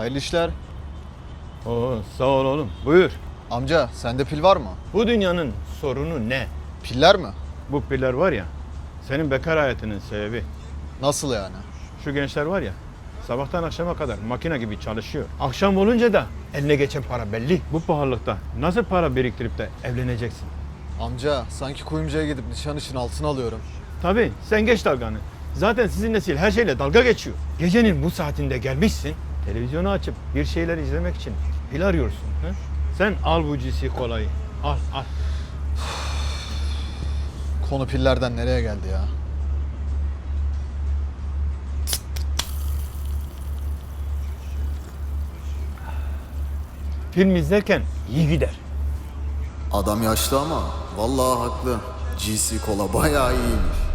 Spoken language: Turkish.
Hayırlı işler. Oo, sağ ol oğlum. Buyur. Amca sende pil var mı? Bu dünyanın sorunu ne? Piller mi? Bu piller var ya, senin bekar hayatının sebebi. Nasıl yani? Şu gençler var ya, sabahtan akşama kadar makine gibi çalışıyor. Akşam olunca da eline geçen para belli. Bu pahalılıkta nasıl para biriktirip de evleneceksin? Amca sanki kuyumcuya gidip nişan için altın alıyorum. Tabii sen geç dalganı. Zaten sizin nesil her şeyle dalga geçiyor. Gecenin bu saatinde gelmişsin, televizyonu açıp bir şeyler izlemek için pil arıyorsun. He? Sen al bu cisi kolayı. Al al. Konu pillerden nereye geldi ya? Film izlerken iyi gider. Adam yaşlı ama vallahi haklı. GC kola bayağı iyiymiş.